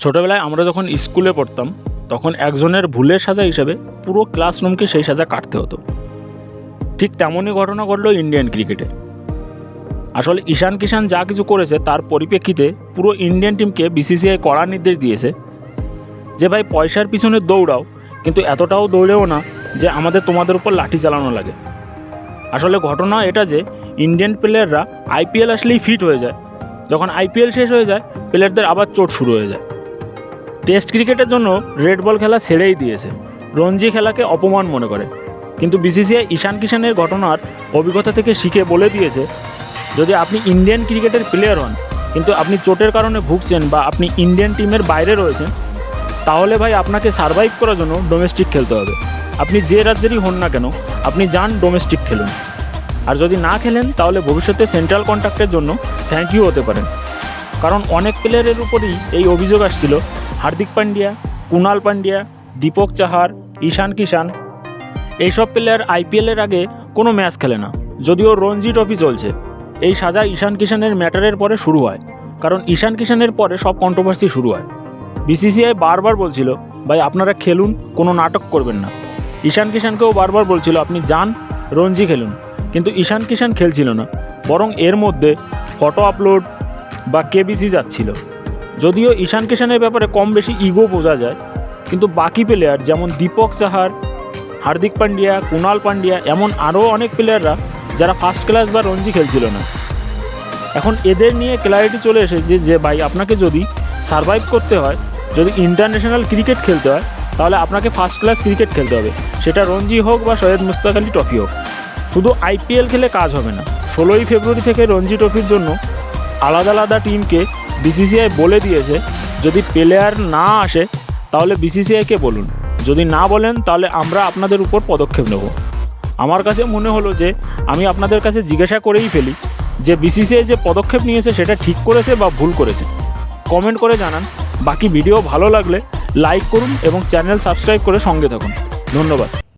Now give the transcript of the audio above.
ছোটোবেলায় আমরা যখন স্কুলে পড়তাম, তখন একজনের ভুলের সাজা হিসেবে পুরো ক্লাসরুমকে সেই সাজা কাটতে হতো। ঠিক তেমনই ঘটনা ঘটলো ইন্ডিয়ান ক্রিকেটে। আসলে ঈশান কিষান যা কিছু করেছে, তার পরিপ্রেক্ষিতে পুরো ইন্ডিয়ান টিমকে বিসিসিআই কড়া নির্দেশ দিয়েছে যে, ভাই, পয়সার পিছনে দৌড়াও, কিন্তু এতটাও দৌড়েও না যে, আমাদের তোমাদের উপর লাঠি চালানো লাগে। আসলে ঘটনা এটা যে, ইন্ডিয়ান প্লেয়াররা আইপিএল আসলেই ফিট হয়ে যায়। যখন আইপিএল শেষ হয়ে যায় প্লেয়ারদের আবার চোট শুরু হয়ে যায়। টেস্ট ক্রিকেটের জন্য রেড বল খেলা ছেড়েই দিয়েছে। রঞ্জি খেলাকে অপমান মনে করে। কিন্তু বিসিসিআই ঈশান কিষানের ঘটনার অভিজ্ঞতা থেকে শিখে বলে দিয়েছে, যদি আপনি ইন্ডিয়ান ক্রিকেটের প্লেয়ার হন, কিন্তু আপনি চোটের কারণে ভুগছেন বা আপনি ইন্ডিয়ান টিমের বাইরে রয়েছেন, তাহলে ভাই আপনাকে সার্ভাইভ করার জন্য ডোমেস্টিক খেলতে হবে। আপনি যে রাজ্যেরই হন না কেন, আপনি যান ডোমেস্টিক খেলুন। আর যদি না খেলেন, তাহলে ভবিষ্যতে সেন্ট্রাল কন্ট্রাক্টের জন্য থ্যাংক ইউ হতে পারেন কারণ অনেক প্লেয়ারের উপরই এই অভিযোগ আসছিল হার্দিক পান্ডিয়া কুনাল পান্ডিয়া, দীপক চাহার, ঈশান কিষান এইসব প্লেয়ার আইপিএলের আগে কোনো ম্যাচ খেলে না, যদিও রঞ্জি ট্রফি চলছে। এই সাজা ঈশান কিষানের ম্যাটারের পরে শুরু হয়, কারণ ঈশান কিষানের পরে সব কন্ট্রোভার্সি শুরু হয়। বিসিসিআই বারবার বলছিল, ভাই, আপনারা খেলুন, কোনো নাটক করবেন না। ঈশান কিষানকেও বারবার বলছিল, আপনি যান, রঞ্জি খেলুন। কিন্তু ঈশান কিষান খেলছিল না, বরং এর মধ্যে ফটো আপলোড বা কেবিসি যাচ্ছিল। যদিও ঈশান কিষানের ব্যাপারে কম বেশি ইগো বোঝা যায়, কিন্তু বাকি প্লেয়ার যেমন দীপক চাহার, হার্দিক পান্ডিয়া, কুনাল পান্ডিয়া, এমন আরও অনেক প্লেয়াররা যারা ফার্স্ট ক্লাস বা রঞ্জি খেলছিল না। এখন এদের নিয়ে ক্ল্যারিটি চলে এসেছে যে ভাই, আপনাকে যদি সার্ভাইভ করতে হয়, যদি ইন্টারন্যাশনাল ক্রিকেট খেলতে হয়, তাহলে আপনাকে ফার্স্ট ক্লাস ক্রিকেট খেলতে হবে। সেটা রঞ্জি হোক বা সৈয়দ মুস্তাক আলী ট্রফি হোক। শুধু আইপিএল খেলে কাজ হবে না। ষোলোই ফেব্রুয়ারি থেকে রঞ্জি ট্রফির জন্য আলাদা আলাদা টিমকে বিসিসিআই বলে দিয়েছে, যদি প্লেয়ার না আসে, তাহলে বিসিসিআইকে বলুন। যদি না বলেন, তাহলে আমরা আপনাদের উপর পদক্ষেপ নেব। আমার কাছে মনে হলো যে, আমি আপনাদের কাছে জিজ্ঞাসা করেই ফেলি যে বিসিসিআই যে পদক্ষেপ নিয়েছে, সেটা ঠিক করেছে বা ভুল করেছে। কমেন্ট করে জানান। বাকি ভিডিও ভালো লাগলে লাইক করুন এবং চ্যানেল সাবস্ক্রাইব করে সঙ্গে থাকুন। ধন্যবাদ।